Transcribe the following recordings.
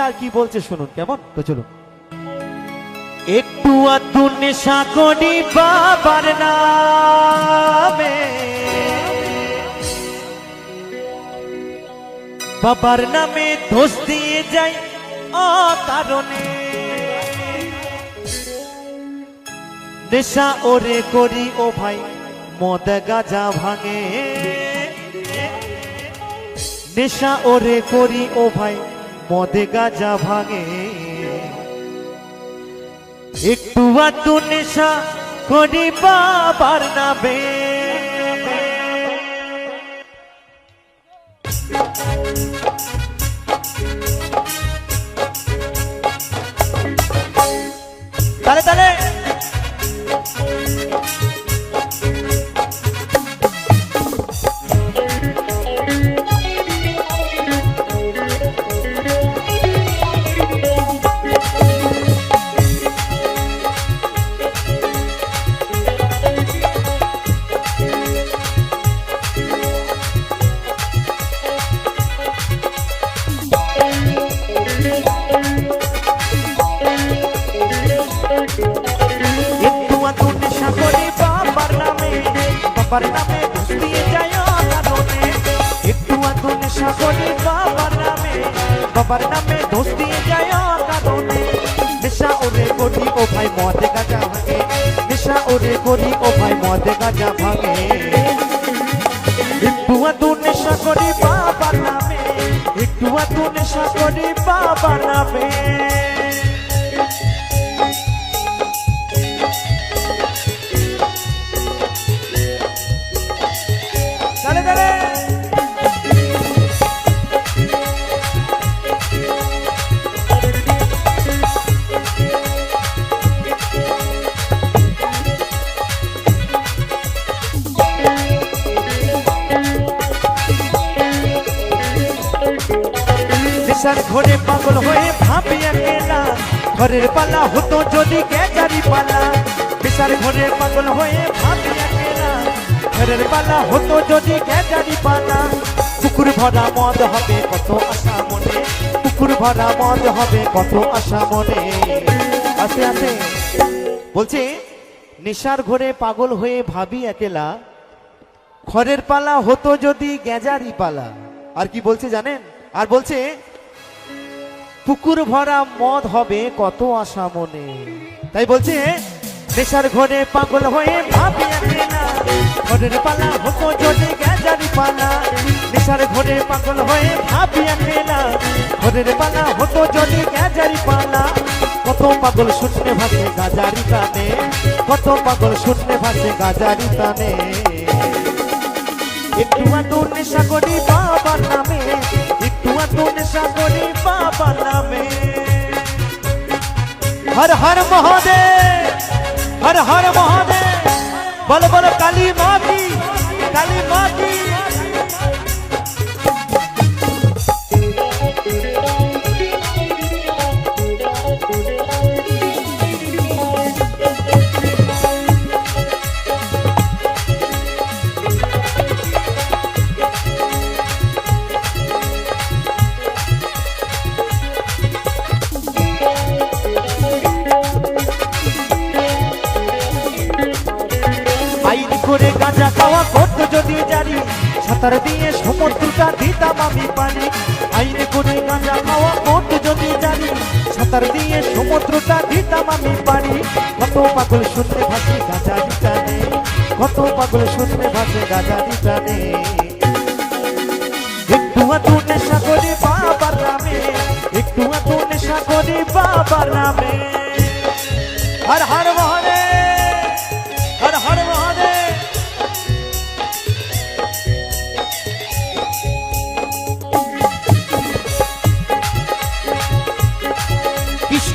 আর কি বলছে শুনুন, কেমন? তো চলুন। একটু আধটু নেশা করি বাবার নামে। বাবার নামে দোষ দিয়ে যাই অকারণে। নেশা ওরে করি, ও ভাই, মদ গাজা ভাঙে। নেশা ওরে করি, ও ভাই মদে গাজা ভাঙে। একটু আটু নেশা করি বাবার নামে। তাহলে তালে বাবার নামে দোষ দিয়ে যায় কারণে একটু আধটু নেশা করি বাবার নামে বাবার নামে দোষ দিয়ে যায় কারণে নেশা ওরে করি, ও ভাই মদে গাজা ভাঙে। নেশা ওরে করি, ও ভাই মদে গাজা ভাঙে। একটু আধটু নেশা করি বাবার নামে, একটু আধটু নেশা করি বাবার নামে। নেশার ঘরে পাগল হয়ে ভাবি একেলা ঘরের পালা হতো যদি গেজারি পালা। নেশার ঘরে পাগল হয়ে ভাবি একেলা ঘরের পালা হতো যদি গেজারি পালা। পুকুর ভরা মদ হবে কত আশা মনে। পুকুর ভরা মদ হবে কত আশা মনে। আছে আছে বলছে, নেশার ঘরে পাগল হয়ে ভাবি একেলা খড়ের পালা হতো যদি গেজারি পালা। আর কি বলছে জানেন? আর বলছে পুকুর ভরা মদ হবে কত আশা মনে। তাই বলছে, নেশার ঘরে পাগল হয়ে ভাবি না। ঘরের পালা হতো যদি গেজারি পালা। নেশার ঘরে পাগল হয়ে ভাবি না। ঘরের পালা হতো যদি গেজারি পালা। কত পাগল শুনতে ভাসে গাজারি টানে। কত পাগল শুনতে ভাসে গাজারি টানে। একটু আধটু নেশা করি বাবার নামে। নেশা করি বাবার নামে হর হর মহাদেব হর হর মহাদেব বল বল কালী মাতি কালী মাতি আইন করে গাঁজা খাওয়া করতো যদি জানি। সাঁতার দিয়ে সমুদ্রটা দিতাম আমি পানি। আইন করে গাঁজা খাওয়া করতো যদি জানি। সাঁতার দিয়ে সমুদ্রটা দিতাম আমি পানি। কত পাগল শুনতে ভাসে গাঁজা দিতানে। কত পাগল শুনতে ভাসে গাঁজা দিতানে। একটু নেশা করি বাবার নামে। একটু নেশা করি বাবার নামে।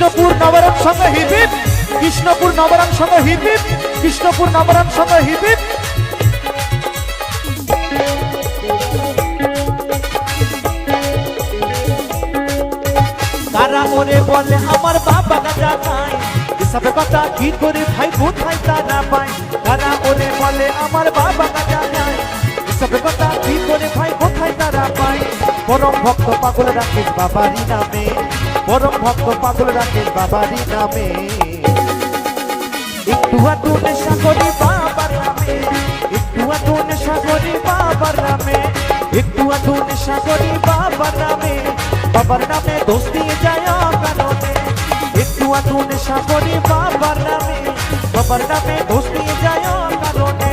কৃষ্ণপুর নবরম সঙ্গ হিপিপ, কৃষ্ণপুর নবরম সঙ্গ হিপিপ, কৃষ্ণপুর নবরম সঙ্গ হিপিপ। কারা মনে বলে, আমার বাবা গাজা খায় এসব কথা কি করে ভাই কোথায় তারা পায়। কারা মনে বলে, আমার বাবা গাজা খায় এসব কথা কি করে ভাই কোথায় তারা পায়। পরম ভক্ত পাগল রাখিস বাবারই নামে। পরম ভক্ত পাগল রাখেন বাবারই নামে। একটু আধটু নেশা করি বাবার নামে, একটু আধটু নেশা করি বাবার নামে, একটু আধটু নেশা করি বাবার নামে। বাবার নামে দোষ দিয়ে যায় কারণে একটু আধটু নেশা করি বাবার নামে। বাবার নামে দোষ দিয়ে যায় কারণে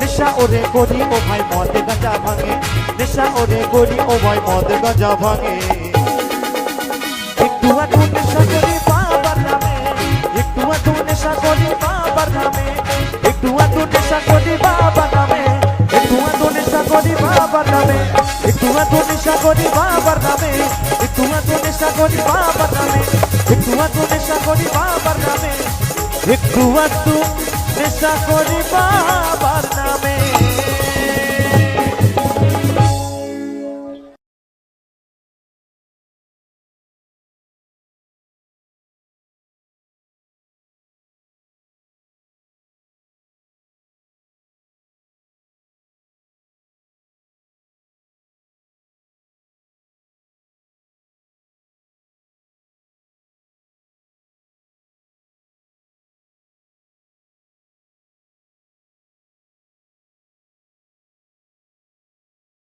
নেশা ওরে করি ও ভাই মদ গাঁজা ভাঙে, নেশা ওরে করি ও ভাই মদ গাঁজা ভাঙে। আধটু নেশা করি বাবার নামে একটু আধটু নেশা করি বাবার নামে একটু আধটু নেশা করি বাবার নামে একটু আধটু নেশা করি বাবার নামে একটু আধটু নেশা করি বাবার নামে একটু আধটু নেশা করি বাবার নামে একটু আধটু নেশা করি বাবার নামে একটু আধটু নেশা করি বাবার